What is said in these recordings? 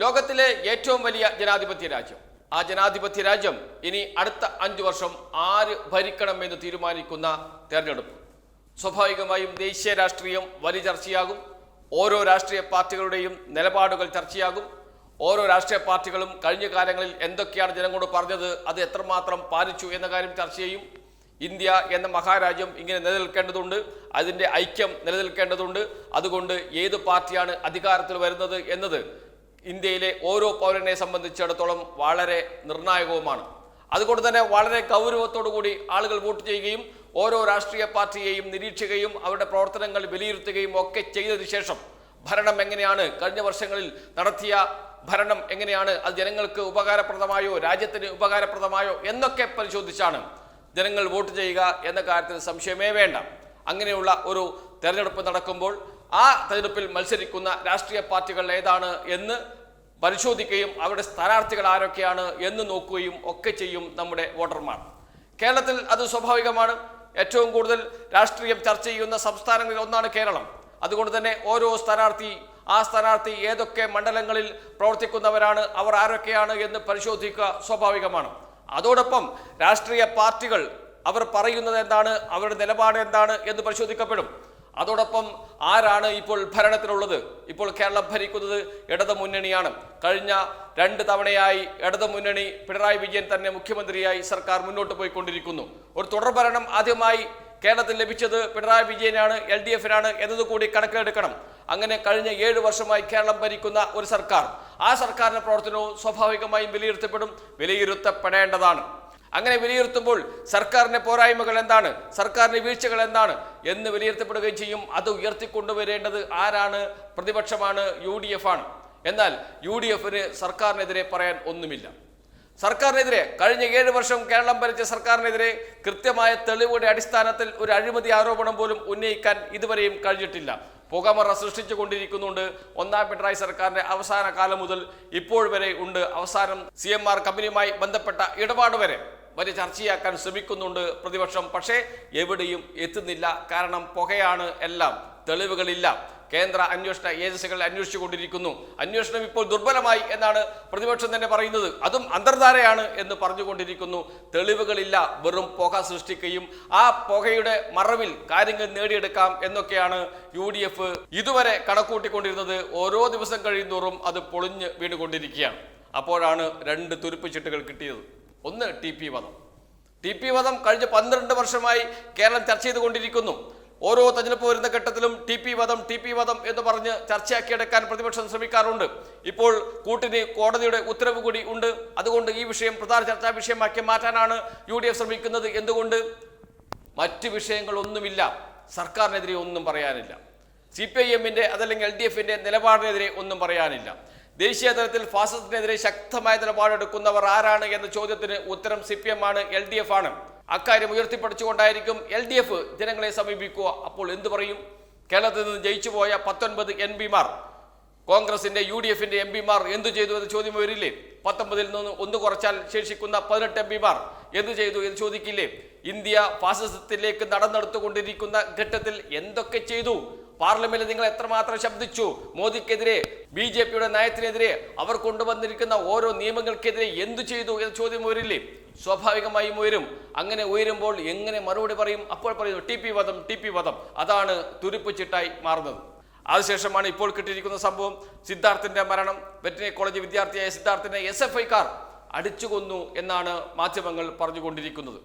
ലോകത്തിലെ ഏറ്റവും വലിയ ജനാധിപത്യ രാജ്യം. ആ ജനാധിപത്യ രാജ്യം ഇനി അടുത്ത അഞ്ചു വർഷം ആര് ഭരിക്കണം എന്ന് തീരുമാനിക്കുന്ന തെരഞ്ഞെടുപ്പ്. സ്വാഭാവികമായും ദേശീയ രാഷ്ട്രീയം വലിയ ചർച്ചയാകും. ഓരോ രാഷ്ട്രീയ പാർട്ടികളുടെയും നിലപാടുകൾ ചർച്ചയാകും. ഓരോ രാഷ്ട്രീയ പാർട്ടികളും കഴിഞ്ഞ കാലങ്ങളിൽ എന്തൊക്കെയാണ് ജനങ്ങളോട് പറഞ്ഞത് അത് എത്രമാത്രം പാലിച്ചു എന്ന കാര്യം ചർച്ച ചെയ്യും. ഇന്ത്യ എന്ന മഹാരാജ്യം ഇങ്ങനെ നിലനിൽക്കേണ്ടതുണ്ട്. അതിന്റെ ഐക്യം നിലനിൽക്കേണ്ടതുണ്ട്. അതുകൊണ്ട് ഏത് പാർട്ടിയാണ് അധികാരത്തിൽ വരുന്നത് എന്നത് ഇന്ത്യയിലെ ഓരോ പൗരനെ സംബന്ധിച്ചിടത്തോളം വളരെ നിർണായകവുമാണ്. അതുകൊണ്ട് തന്നെ വളരെ ഗൗരവത്തോടു കൂടി ആളുകൾ വോട്ട് ചെയ്യുകയും ഓരോ രാഷ്ട്രീയ പാർട്ടിയെയും നിരീക്ഷിക്കുകയും അവരുടെ പ്രവർത്തനങ്ങൾ വിലയിരുത്തുകയും ഒക്കെ ചെയ്തതിനു ശേഷം ഭരണം എങ്ങനെയാണ്? കഴിഞ്ഞ വർഷങ്ങളിൽ നടത്തിയ ഭരണം എങ്ങനെയാണ്? അത് ജനങ്ങൾക്ക് ഉപകാരപ്രദമായോ? രാജ്യത്തിന് ഉപകാരപ്രദമായോ? എന്നൊക്കെ പരിശോധിച്ചാണ് ജനങ്ങൾ വോട്ട് ചെയ്യുക എന്ന കാര്യത്തിൽ സംശയമേ വേണ്ട. അങ്ങനെയുള്ള ഒരു തെരഞ്ഞെടുപ്പ് നടക്കുമ്പോൾ ആ തെരഞ്ഞെടുപ്പിൽ മത്സരിക്കുന്ന രാഷ്ട്രീയ പാർട്ടികൾ ഏതാണ് എന്ന് പരിശോധിക്കുകയും അവരുടെ സ്ഥാനാർത്ഥികൾ ആരൊക്കെയാണ് എന്ന് നോക്കുകയും ഒക്കെ ചെയ്യും നമ്മുടെ വോട്ടർമാർ. കേരളത്തിൽ അത് സ്വാഭാവികമാണ്. ഏറ്റവും കൂടുതൽ രാഷ്ട്രീയം ചർച്ച ചെയ്യുന്ന സംസ്ഥാനങ്ങളിൽ ഒന്നാണ് കേരളം. അതുകൊണ്ട് തന്നെ ഓരോ സ്ഥാനാർത്ഥി ആ സ്ഥാനാർത്ഥി ഏതൊക്കെ മണ്ഡലങ്ങളിൽ പ്രവർത്തിക്കുന്നവരാണ് അവർ ആരൊക്കെയാണ് എന്ന് പരിശോധിക്കുക സ്വാഭാവികമാണ്. അതോടൊപ്പം രാഷ്ട്രീയ പാർട്ടികൾ അവർ പറയുന്നത് എന്താണ് അവരുടെ നിലപാട് എന്താണ് എന്ന് പരിശോധിക്കപ്പെടും. അതോടൊപ്പം ആരാണ് ഇപ്പോൾ ഭരണത്തിലുള്ളത് ഇപ്പോൾ കേരളം ഭരിക്കുന്നത് ഇടതു മുന്നണിയാണ്. കഴിഞ്ഞ രണ്ട് തവണയായി ഇടതു മുന്നണി പിണറായി വിജയൻ തന്നെ മുഖ്യമന്ത്രിയായി സർക്കാർ മുന്നോട്ട് പോയിക്കൊണ്ടിരിക്കുന്നു. ഒരു തുടർ ഭരണം ആദ്യമായി കേരളത്തിൽ ലഭിച്ചത് പിണറായി വിജയനാണ് എൽ ഡി എഫിനാണ് എന്നതുകൂടി കണക്കിലെടുക്കണം. അങ്ങനെ കഴിഞ്ഞ ഏഴ് വർഷമായി കേരളം ഭരിക്കുന്ന ഒരു സർക്കാർ. ആ സർക്കാരിന്റെ പ്രവർത്തനവും സ്വാഭാവികമായും വിലയിരുത്തപ്പെടും വിലയിരുത്തപ്പെടേണ്ടതാണ്. അങ്ങനെ വിലയിരുത്തുമ്പോൾ സർക്കാരിന്റെ പോരായ്മകൾ എന്താണ്? സർക്കാരിന്റെ വീഴ്ചകൾ എന്താണ്? എന്ന് വിലയിരുത്തപ്പെടുകയും ചെയ്യും. അത് ഉയർത്തിക്കൊണ്ടുവരേണ്ടത് ആരാണ്? പ്രതിപക്ഷമാണ് യു ഡി എഫ് ആണ്. എന്നാൽ യു ഡി എഫിന് സർക്കാരിനെതിരെ പറയാൻ ഒന്നുമില്ല. സർക്കാരിനെതിരെ കഴിഞ്ഞ ഏഴ് വർഷം കേരളം ഭരിച്ച സർക്കാരിനെതിരെ കൃത്യമായ തെളിവുകളുടെ അടിസ്ഥാനത്തിൽ ഒരു അഴിമതി ആരോപണം പോലും ഉന്നയിക്കാൻ ഇതുവരെയും കഴിഞ്ഞിട്ടില്ല. പുകമറ സൃഷ്ടിച്ചു കൊണ്ടിരിക്കുന്നുണ്ട്. ഒന്നാം പിണറായി സർക്കാരിന്റെ അവസാന കാലം മുതൽ ഇപ്പോൾ വരെ ഉണ്ട്. അവസാനം സി കമ്പനിയുമായി ബന്ധപ്പെട്ട ഇടപാട് വരെ. വലിയ ചർച്ചയാക്കാൻ ശ്രമിക്കുന്നുണ്ട് പ്രതിപക്ഷം. പക്ഷേ എവിടെയും എത്തുന്നില്ല. കാരണം പുകയാണ് എല്ലാം. തെളിവുകളില്ല. കേന്ദ്ര അന്വേഷണ ഏജൻസികൾ അന്വേഷിച്ചുകൊണ്ടിരിക്കുന്നു. അന്വേഷണം ഇപ്പോൾ ദുർബലമായി എന്നാണ് പ്രതിപക്ഷം തന്നെ പറയുന്നത്. അതും അന്തർധാരയാണ് എന്ന് പറഞ്ഞുകൊണ്ടിരിക്കുന്നു. തെളിവുകളില്ല. വെറും പുക സൃഷ്ടിക്കുകയും ആ പുകയുടെ മറവിൽ കാര്യങ്ങൾ നേടിയെടുക്കാം എന്നൊക്കെയാണ് യു ഡി എഫ് ഇതുവരെ കണക്കൂട്ടിക്കൊണ്ടിരുന്നത്. ഓരോ ദിവസം കഴിയുന്തോറും അത് പൊളിഞ്ഞ് വീണുകൊണ്ടിരിക്കുകയാണ്. അപ്പോഴാണ് രണ്ട് തുരുപ്പ് ചിട്ടുകൾ കിട്ടിയത്. ഒന്ന് ടി പി വധം. ടി പി വധം കഴിഞ്ഞ പന്ത്രണ്ട് വർഷമായി കേരളം ചർച്ച ചെയ്തുകൊണ്ടിരിക്കുന്നു. ഓരോ തെരഞ്ഞെടുപ്പ് വരുന്ന ഘട്ടത്തിലും ടി പി വധം ടി പി വധം എന്ന് പറഞ്ഞ് ചർച്ചയാക്കിയെടുക്കാൻ പ്രതിപക്ഷം ശ്രമിക്കാറുണ്ട്. ഇപ്പോൾ കൂട്ടിന് കോടതിയുടെ ഉത്തരവ് കൂടി ഉണ്ട്. അതുകൊണ്ട് ഈ വിഷയം പ്രധാന ചർച്ചാ വിഷയമാക്കി മാറ്റാനാണ് യു ഡി എഫ് ശ്രമിക്കുന്നത് എന്തുകൊണ്ട്? മറ്റ് വിഷയങ്ങളൊന്നുമില്ല. സർക്കാരിനെതിരെ ഒന്നും പറയാനില്ല. സി പി ഐ എമ്മിന്റെ അതല്ലെങ്കിൽ എൽ ഡി എഫിന്റെ നിലപാടിനെതിരെ ഒന്നും പറയാനില്ല. ദേശീയ തലത്തിൽ ഫാസിസത്തിനെതിരെ ശക്തമായ നിലപാടെടുക്കുന്നവർ ആരാണ് എന്ന ചോദ്യത്തിന് ഉത്തരം സി പി എം ആണ്. എൽ ഡി എഫ് ആണ് അക്കാര്യം ഉയർത്തിപ്പടിച്ചുകൊണ്ടായിരിക്കും എൽ ഡി എഫ് ജനങ്ങളെ സമീപിക്കുക. അപ്പോൾ എന്തു പറയും? കേരളത്തിൽ നിന്ന് ജയിച്ചു പോയ പത്തൊൻപത് എം പിമാർ കോൺഗ്രസിന്റെ യു ഡി എഫിന്റെ എം പിമാർ എന്തു ചെയ്തു എന്ന് ചോദ്യം വരില്ലേ? പത്തൊമ്പതിൽ നിന്ന് ഒന്ന് കുറച്ചാൽ ശേഷിക്കുന്ന പതിനെട്ട് എം പിമാർ എന്തു ചെയ്തു എന്ന് ചോദിക്കില്ലേ? ഇന്ത്യ ഫാസിസത്തിലേക്ക് നടന്നെടുത്തുകൊണ്ടിരിക്കുന്ന ഘട്ടത്തിൽ എന്തൊക്കെ ചെയ്തു? പാർലമെന്റിൽ നിങ്ങൾ എത്രമാത്രം ശബ്ദിച്ചു? മോദിക്കെതിരെ ബി ജെ പിയുടെ നയത്തിനെതിരെ അവർ കൊണ്ടുവന്നിരിക്കുന്ന ഓരോ നിയമങ്ങൾക്കെതിരെ എന്തു ചെയ്തു എന്ന ചോദ്യം ഉയരില്ലേ? സ്വാഭാവികമായും ഉയരും. അങ്ങനെ ഉയരുമ്പോൾ എങ്ങനെ മറുപടി പറയും? അപ്പോൾ പറയുന്നു ടി പി വധം ടി പി വധം. അതാണ് തുരുപ്പ് ചിട്ടായി മാറുന്നത്. അതിനുശേഷമാണ് ഇപ്പോൾ കിട്ടിയിരിക്കുന്ന സംഭവം. സിദ്ധാർത്ഥിന്റെ മരണം വെറ്റിനറി കോളേജ് വിദ്യാർത്ഥിയായ സിദ്ധാർത്ഥിനെ എസ് എഫ് ഐക്കാർ അടിച്ചുകൊന്നു എന്നാണ് മാധ്യമങ്ങൾ പറഞ്ഞുകൊണ്ടിരിക്കുന്നത്.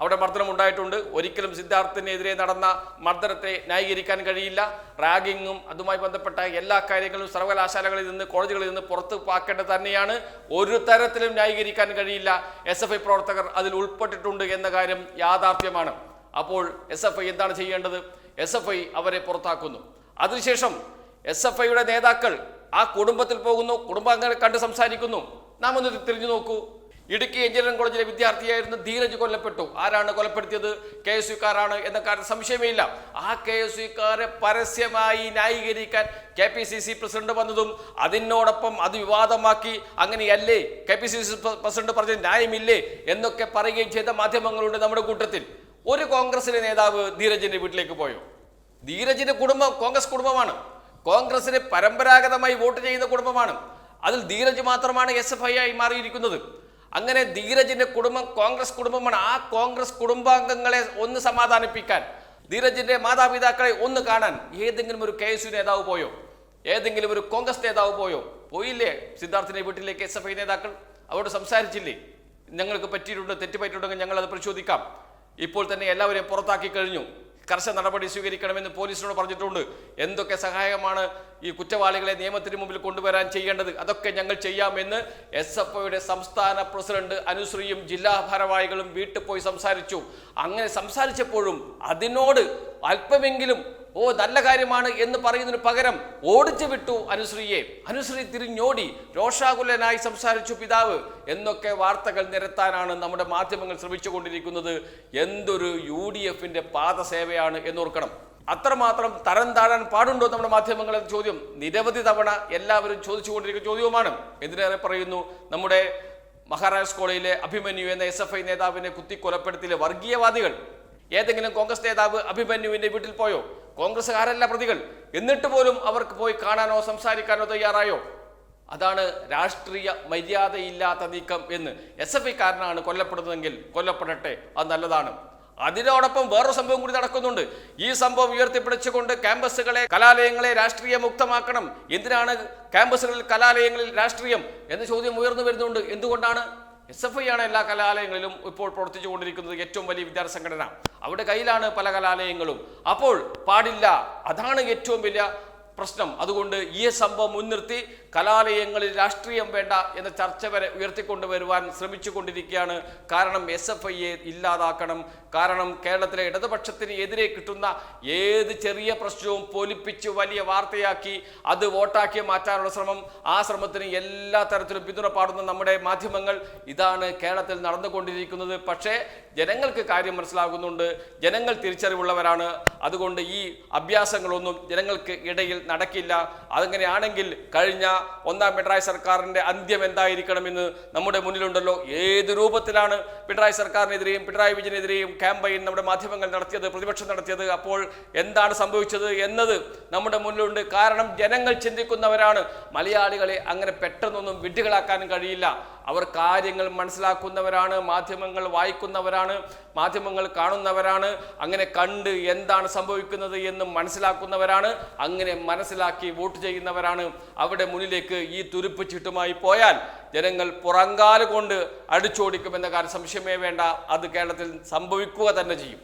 അവിടെ മർദ്ദനം ഉണ്ടായിട്ടുണ്ട്. ഒരിക്കലും സിദ്ധാർത്ഥിനെതിരെ നടന്ന മർദ്ദനത്തെ ന്യായീകരിക്കാൻ കഴിയില്ല. റാഗിങ്ങും അതുമായി ബന്ധപ്പെട്ട എല്ലാ കാര്യങ്ങളും സർവകലാശാലകളിൽ നിന്ന് കോളേജുകളിൽ നിന്ന് പുറത്ത് പാക്കേണ്ടത് തന്നെയാണ്. ഒരു തരത്തിലും ന്യായീകരിക്കാൻ കഴിയില്ല. എസ് എഫ് ഐ പ്രവർത്തകർ അതിൽ ഉൾപ്പെട്ടിട്ടുണ്ട് എന്ന കാര്യം യാഥാർത്ഥ്യമാണ്. അപ്പോൾ എസ് എഫ് ഐ എന്താണ് ചെയ്യേണ്ടത്? എസ് എഫ് ഐ അവരെ പുറത്താക്കുന്നു. അതിനുശേഷം എസ് എഫ് ഐയുടെ നേതാക്കൾ ആ കുടുംബത്തിൽ പോകുന്നു. കുടുംബാംഗങ്ങളെ കണ്ട് സംസാരിക്കുന്നു. നാം ഒന്ന് തിരിഞ്ഞു നോക്കൂ. ഇടുക്കി എഞ്ചിനീയറിംഗ് കോളേജിലെ വിദ്യാർത്ഥിയായിരുന്ന ധീരജ് കൊല്ലപ്പെട്ടു. ആരാണ് കൊലപ്പെടുത്തിയത്? കെ എസ് യുക്കാരാണ് എന്ന കാര്യം സംശയമേ ഇല്ല ആ കെ എസ് യുക്കാരെ പരസ്യമായി ന്യായീകരിക്കാൻ K P C C president വന്നതും അതിനോടൊപ്പം അത് വിവാദമാക്കി അങ്ങനെയല്ലേ? K P C C president പറഞ്ഞ ന്യായമില്ലേ എന്നൊക്കെ പറയുകയും ചെയ്ത മാധ്യമങ്ങളുണ്ട് നമ്മുടെ കൂട്ടത്തിൽ. ഒരു കോൺഗ്രസിലെ നേതാവ് ധീരജിന്റെ വീട്ടിലേക്ക് പോയോ? ധീരജിന്റെ കുടുംബം കോൺഗ്രസ് കുടുംബമാണ്. കോൺഗ്രസിന് പരമ്പരാഗതമായി വോട്ട് ചെയ്യുന്ന കുടുംബമാണ്. അതിൽ ധീരജ് മാത്രമാണ് എസ് എഫ് ഐ ആയി മാറിയിരിക്കുന്നത്. അങ്ങനെ ധീരജിന്റെ കുടുംബം കോൺഗ്രസ് കുടുംബമാണ്. ആ കോൺഗ്രസ് കുടുംബാംഗങ്ങളെ ഒന്ന് സമാധാനിപ്പിക്കാൻ ധീരജിന്റെ മാതാപിതാക്കളെ ഒന്ന് കാണാൻ ഏതെങ്കിലും ഒരു കെ എസ് യു നേതാവ് പോയോ? ഏതെങ്കിലും ഒരു കോൺഗ്രസ് നേതാവ് പോയോ? പോയില്ലേ? സിദ്ധാർത്ഥിന്റെ വീട്ടിലേക്ക് എസ് എഫ് ഐ നേതാക്കൾ? അവരോട് സംസാരിച്ചില്ലേ? ഞങ്ങൾക്ക് പറ്റിയിട്ടുണ്ട് തെറ്റ് പറ്റിയിട്ടുണ്ടെങ്കിൽ ഞങ്ങൾ അത് പരിശോധിക്കാം. ഇപ്പോൾ തന്നെ എല്ലാവരെയും പുറത്താക്കി കഴിഞ്ഞു. കർശന നടപടി സ്വീകരിക്കണമെന്ന് പോലീസിനോട് പറഞ്ഞിട്ടുണ്ട്. എന്തൊക്കെ സഹായമാണ് ഈ കുറ്റവാളികളെ നിയമത്തിന് മുമ്പിൽ കൊണ്ടുവരാൻ ചെയ്യേണ്ടത്? അതൊക്കെ ഞങ്ങൾ ചെയ്യാമെന്ന് എസ് എഫ് സംസ്ഥാന പ്രസിഡന്റ് അനുശ്രീയും ജില്ലാ ഭാരവാഹികളും വീട്ടിൽ പോയി സംസാരിച്ചു. അങ്ങനെ സംസാരിച്ചപ്പോഴും അതിനോട് അല്പമെങ്കിലും ഓ നല്ല കാര്യമാണ് എന്ന് പറയുന്നതിന് പകരം ഓടിച്ചു വിട്ടു അനുശ്രീയെ. അനുശ്രീ തിരിഞ്ഞോടി. രോഷാകുലനായി സംസാരിച്ചു പിതാവ് എന്നൊക്കെ വാർത്തകൾ നിരത്താനാണ് നമ്മുടെ മാധ്യമങ്ങൾ ശ്രമിച്ചുകൊണ്ടിരിക്കുന്നത്. എന്തൊരു യു ഡി എഫിന്റെ പാദസേവയാണ് എന്നോർക്കണം. അത്രമാത്രം തരം താഴാൻ പാടുണ്ടോ നമ്മുടെ മാധ്യമങ്ങൾ എന്ന ചോദ്യം നിരവധി തവണ എല്ലാവരും ചോദിച്ചുകൊണ്ടിരിക്കുന്ന ചോദ്യവുമാണ്. എന്തിനേറെ പറയുന്നു? നമ്മുടെ മഹാരാജ് കോളേജിലെ അഭിമന്യു എന്ന എസ് എഫ് ഐ നേതാവിനെ കുത്തിക്കൊലപ്പെടുത്തിയ വർഗീയവാദികൾ. ഏതെങ്കിലും കോൺഗ്രസ് നേതാവ് അഭിമന്യുവിന്റെ വീട്ടിൽ പോയോ? കോൺഗ്രസ്സുകാരല്ല പ്രതികൾ. എന്നിട്ട് പോലും അവർക്ക് പോയി കാണാനോ സംസാരിക്കാനോ തയ്യാറായോ? അതാണ് രാഷ്ട്രീയ മര്യാദയില്ലാത്ത നീക്കം എന്ന് എസ് എഫ് ഐക്കാരനാണ് കൊല്ലപ്പെടുന്നതെങ്കിൽ കൊല്ലപ്പെടട്ടെ അത് നല്ലതാണ്. അതിനോടൊപ്പം വേറൊരു സംഭവം കൂടി നടക്കുന്നുണ്ട്. ഈ സംഭവം ഉയർത്തിപ്പിടിച്ചുകൊണ്ട് ക്യാമ്പസുകളെ കലാലയങ്ങളെ രാഷ്ട്രീയ മുക്തമാക്കണം എന്തിനാണ് ക്യാമ്പസുകളിൽ കലാലയങ്ങളിൽ രാഷ്ട്രീയം? എന്ന ചോദ്യം ഉയർന്നു വരുന്നുണ്ട്. എന്തുകൊണ്ടാണ് എസ് എഫ് ഐ ആണ് എല്ലാ കലാലയങ്ങളിലും ഇപ്പോൾ പ്രവർത്തിച്ചു കൊണ്ടിരിക്കുന്നത് ഏറ്റവും വലിയ വിദ്യാർത്ഥി സംഘടന അവിടെ കയ്യിലാണ് പല കലാലയങ്ങളും. അപ്പോൾ പാടില്ല. അതാണ് ഏറ്റവും വലിയ പ്രശ്നം. അതുകൊണ്ട് ഈ സംഭവം മുൻനിർത്തി കലാലയങ്ങളിൽ രാഷ്ട്രീയം വേണ്ട എന്ന ചർച്ച വരെ ഉയർത്തിക്കൊണ്ടുവരുവാൻ ശ്രമിച്ചു കൊണ്ടിരിക്കുകയാണ് കാരണം എസ് എഫ് ഐയെ ഇല്ലാതാക്കണം. കാരണം കേരളത്തിലെ ഇടതുപക്ഷത്തിന് എതിരെ കിട്ടുന്ന ഏത് ചെറിയ പ്രശ്നവും പൊലിപ്പിച്ച് വലിയ വാർത്തയാക്കി അത് വോട്ടാക്കി മാറ്റാനുള്ള ശ്രമം ആ ശ്രമത്തിന് എല്ലാ തരത്തിലും പിന്തുണ പാടുന്ന നമ്മുടെ മാധ്യമങ്ങൾ ഇതാണ് കേരളത്തിൽ നടന്നുകൊണ്ടിരിക്കുന്നത്. പക്ഷേ ജനങ്ങൾക്ക് കാര്യം മനസ്സിലാകുന്നുണ്ട്. ജനങ്ങൾ തിരിച്ചറിവുള്ളവരാണ്. അതുകൊണ്ട് ഈ അഭ്യാസങ്ങളൊന്നും ജനങ്ങൾക്ക് ഇടയിൽ നടക്കില്ല. അതങ്ങനെയാണെങ്കിൽ കഴിഞ്ഞ ഒന്നാം പിണറായി സർക്കാരിന്റെ അന്ത്യം എന്തായിരിക്കണമെന്ന് നമ്മുടെ മുന്നിലുണ്ടല്ലോ. ഏത് രൂപത്തിലാണ് പിണറായി സർക്കാരിനെതിരെയും പിണറായി വിജയനെതിരെയും ക്യാമ്പയിൻ നമ്മുടെ മാധ്യമങ്ങൾ നടത്തിയത് പ്രതിപക്ഷം നടത്തിയത്? അപ്പോൾ എന്താണ് സംഭവിച്ചത് എന്നത് നമ്മുടെ മുന്നിലുണ്ട്. കാരണം ജനങ്ങൾ ചിന്തിക്കുന്നവരാണ്. മലയാളികളെ അങ്ങനെ പെട്ടെന്നൊന്നും വിഡ്ഢികളാക്കാനും കഴിയില്ല. അവർ കാര്യങ്ങൾ മനസ്സിലാക്കുന്നവരാണ് മാധ്യമങ്ങൾ വായിക്കുന്നവരാണ് മാധ്യമങ്ങൾ കാണുന്നവരാണ് അങ്ങനെ കണ്ട് എന്താണ് സംഭവിക്കുന്നത് എന്ന് മനസ്സിലാക്കുന്നവരാണ് അങ്ങനെ മനസ്സിലാക്കി വോട്ട് ചെയ്യുന്നവരാണ്. അവിടെ മുന്നിലേക്ക് ഈ തുരുപ്പ് ചീട്ടുമായി പോയാൽ ജനങ്ങൾ പുറങ്കാൽ കൊണ്ട് അടിച്ചോടിക്കുമെന്ന കാര്യം സംശയമേ വേണ്ട. അത് കേരളത്തിൽ സംഭവിക്കുക തന്നെ ചെയ്യും.